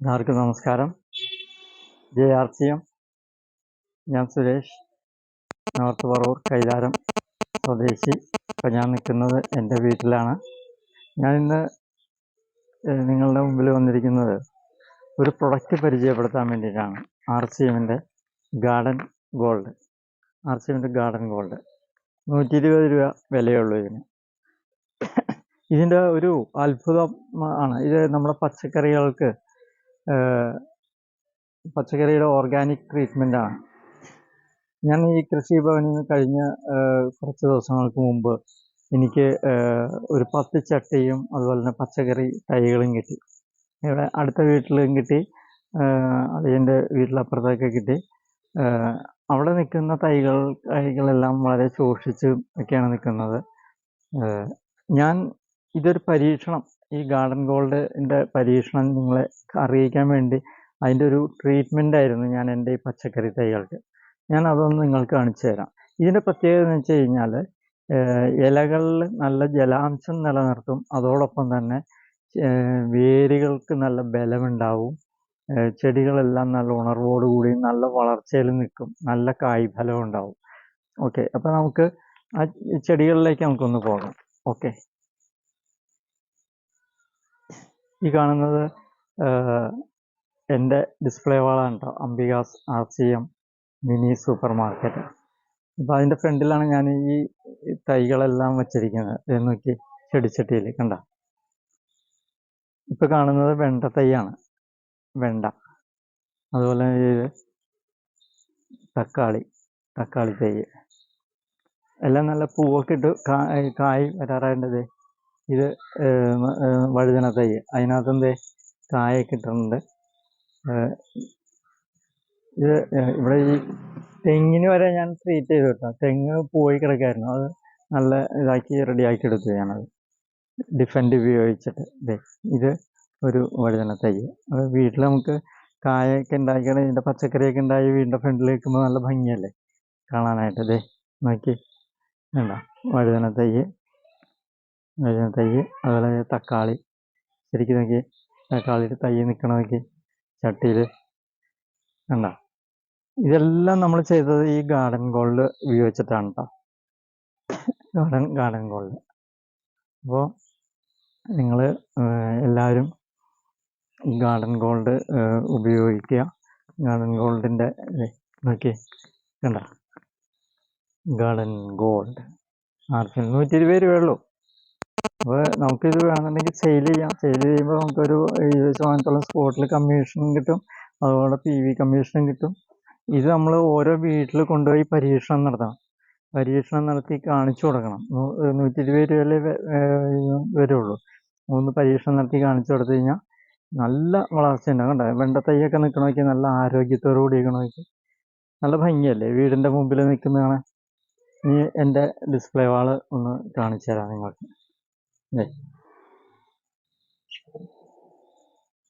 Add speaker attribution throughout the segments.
Speaker 1: എല്ലാവർക്കും നമസ്കാരം. J R C M ഞാൻ സുരേഷ് നോർത്ത് പറവൂർ കൈലാരം സ്വദേശി. ഇപ്പം ഞാൻ നിൽക്കുന്നത് എന്റെ വീട്ടിലാണ്. ഞാൻ ഇന്ന് നിങ്ങളുടെ മുമ്പിൽ വന്നിരിക്കുന്നത് ഒരു പ്രൊഡക്റ്റ് പരിചയപ്പെടുത്താൻ വേണ്ടിയിട്ടാണ്. ആർ സി എമ്മിന്റെ ഗാർഡൻ ഗോൾഡ്. ആർ സി എമ്മിന്റെ ഗാർഡൻ ഗോൾഡ്. നൂറ്റി ഇരുപത് രൂപ വിലയുള്ളൂ ഇതിന്. ഇതിന്റെ ഒരു അത്ഭുതം ആണ്. ഇത് നമ്മുടെ പച്ചക്കറികൾക്ക് പച്ചക്കറിയുടെ ഓർഗാനിക് ട്രീറ്റ്മെന്റ് ആണ്. ഞാൻ ഈ കൃഷി ഭവനിൽ നിന്ന് കഴിഞ്ഞ കുറച്ച് ദിവസങ്ങൾക്ക് മുമ്പ് എനിക്ക് ഒരു പത്ത് ചട്ടിയും അതുപോലെ തന്നെ പച്ചക്കറി തൈകളും കിട്ടി. ഇവിടെ അടുത്ത വീട്ടിലും കിട്ടി അത് എന്റെ വീട്ടിലപ്പുറത്തൊക്കെ കിട്ടി. അവിടെ നിൽക്കുന്ന തൈകൾ തൈകളെല്ലാം വളരെ സൂക്ഷിച്ച് ഒക്കെയാണ് നിൽക്കുന്നത്. ഞാൻ ഇതൊരു പരീക്ഷണം. ഈ ഗാർഡൻ ഗോൾഡിന്റെ പരീക്ഷണം നിങ്ങളെ അറിയിക്കാൻ വേണ്ടി അതിന്റെ ഒരു ട്രീറ്റ്മെന്റ് ആയിരുന്നു ഞാൻ എന്റെ ഈ പച്ചക്കറി തൈകൾക്ക്. ഞാൻ അതൊന്ന് നിങ്ങൾക്ക് കാണിച്ചു തരാം. ഇതിന്റെ പ്രത്യേകത എന്ന് വെച്ച് കഴിഞ്ഞാൽ ഇലകളിൽ നല്ല ജലാംശം നിലനിർത്തും. അതോടൊപ്പം തന്നെ വേരുകൾക്ക് നല്ല ബലമുണ്ടാവും. ചെടികളെല്ലാം നല്ല ഉണർവോടുകൂടി നല്ല വളർച്ചയിൽ നിൽക്കും. നല്ല കായ്ഫലം ഉണ്ടാവും. ഓക്കെ. അപ്പോൾ നമുക്ക് ആ ചെടികളിലേക്ക് നമുക്കൊന്ന് പോകാം. ഓക്കെ. ഈ കാണുന്നത് എന്റെ ഡിസ്പ്ലേ വാളാണ് കേട്ടോ Ambikas R C M mini super market അപ്പോൾ അതിന്റെ ഫ്രണ്ടിലാണ് ഞാൻ ഈ തൈകളെല്ലാം വച്ചിരിക്കുന്നത്. നോക്കി ചെടിച്ചട്ടിയിൽ കണ്ട? ഇപ്പോൾ കാണുന്നത് വെണ്ട തൈയാണ്. വെണ്ട. അതുപോലെ തക്കാളി തക്കാളി തൈ. എല്ലാം നല്ല പൂവൊക്കെ ഇട്ട് കായ് കായ് വരാറായിട്ടത് ഇത് വഴുതന തൈ. അതിനകത്തെന്തേ? കായൊക്കെ ഇട്ടിട്ടുണ്ട്. ഇത് ഇവിടെ ഈ തെങ്ങിന് വരെ ഞാൻ ട്രീറ്റ് ചെയ്ത് കേട്ടോ തെങ്ങ് പോയി കിടക്കായിരുന്നു. അത് നല്ല ഇതാക്കി റെഡിയാക്കി എടുത്തു ഞാനത്. ഡിഫൻഡ് ഉപയോഗിച്ചിട്ട്. ദേ ഇത് ഒരു വഴുതന തൈ. അത് വീട്ടിൽ നമുക്ക് കായൊക്കെ ഉണ്ടാക്കിയാണ് ഇതിന്റെ പച്ചക്കറിയൊക്കെ ഉണ്ടായി വീടിന്റെ ഫ്രണ്ടിൽ വെക്കുമ്പോൾ നല്ല ഭംഗിയല്ലേ? കാണാനായിട്ട്. ദേ നോക്കി. വേണ്ട വഴുതന തൈ. തൈ അതുപോലെ തക്കാളി. ശരിക്കും നോക്കി തക്കാളിയുടെ തൈ നിൽക്കണ നോക്കി ചട്ടിയിൽ കണ്ട? ഇതെല്ലാം നമ്മൾ ചെയ്തത് ഈ ഗാർഡൻ ഗോൾഡ് ഉപയോഗിച്ചിട്ടാണ് കേട്ടോ ഗാർഡൻ ഗാർഡൻ ഗോൾഡ് അപ്പോൾ നിങ്ങൾ എല്ലാവരും ഗാർഡൻ ഗോൾഡ് ഉപയോഗിക്കുക. ഗാർഡൻ ഗോൾഡിന്റെ നോക്കി കണ്ട? ഗാർഡൻ ഗോൾഡ് ആർക്കും നൂറ്റി ഇരുപത് രൂപയേ ഉള്ളൂ. അപ്പോൾ നമുക്കിത് വേണമെന്നുണ്ടെങ്കിൽ സെയിൽ ചെയ്യാം. സെയിൽ ചെയ്യുമ്പോൾ നമുക്കൊരു എഴുപത് ശതമാനത്തോളം സ്പോട്ടിൽ കമ്മീഷനും കിട്ടും. അതുപോലെ പി വി കമ്മീഷനും കിട്ടും. ഇത് നമ്മൾ ഓരോ വീട്ടിൽ കൊണ്ടുപോയി പരീക്ഷണം നടത്തണം. പരീക്ഷണം നടത്തി കാണിച്ചു കൊടുക്കണം. നൂറ്റി ഇരുപത് രൂപയിലേ വരുള്ളൂ. മൂന്ന് പരീക്ഷണം നടത്തി കാണിച്ചു കൊടുത്തു കഴിഞ്ഞാൽ നല്ല വളർച്ച ഉണ്ടാകും കണ്ടോ? വെണ്ട തൈയൊക്കെ നിൽക്കണമെങ്കിൽ നല്ല ആരോഗ്യത്തോടു കൂടി നിൽക്കണമെങ്കിൽ നല്ല ഭംഗിയല്ലേ? വീടിന്റെ മുമ്പിൽ നിൽക്കുന്നതാണ്. ഇനി എന്റെ ഡിസ്പ്ലേ വാൾ ഒന്ന് കാണിച്ചു തരാം നിങ്ങൾക്ക്.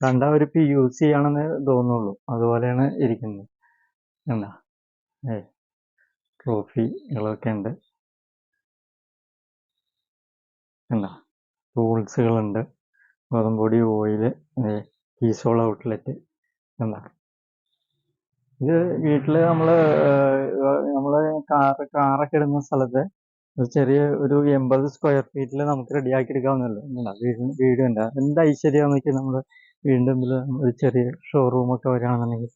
Speaker 1: കണ്ട ഒരു പി യു സി ആണെന്ന് തോന്നുള്ളൂ. അതുപോലെയാണ് ഇരിക്കുന്നത്. എന്താ ഏ. ട്രോഫികളൊക്കെ ഉണ്ട്. എന്താ ടൂൾസുകളുണ്ട് ഗോതമ്പൊടി ഓയിൽ ഈസോൾ ഔട്ട്ലെറ്റ്. എന്താ ഇത് വീട്ടിൽ നമ്മൾ നമ്മൾ കാർ കാറൊക്കെ ഇടുന്ന സ്ഥലത്ത് ഒരു ചെറിയ ഒരു എൺപത് സ്ക്വയർ ഫീറ്റിൽ നമുക്ക് റെഡിയാക്കി എടുക്കാവുന്നല്ലോ വീടും വീട് ഉണ്ട്. എന്ത് ഐശ്വര്യമാണെന്ന് വെച്ചാൽ നമ്മൾ വീണ്ടും ഒരു ചെറിയ ഷോറൂമൊക്കെ വരികയാണെന്നുണ്ടെങ്കിൽ.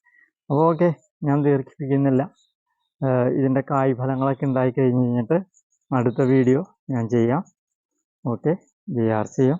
Speaker 1: അപ്പോൾ ഓക്കെ ഞാൻ ദീർഘിപ്പിക്കുന്നില്ല. ഇതിന്റെ കായ് ഫലങ്ങളൊക്കെ ഉണ്ടായി കഴിഞ്ഞ് കഴിഞ്ഞിട്ട് അടുത്ത വീഡിയോ ഞാൻ ചെയ്യാം. Okay G R C M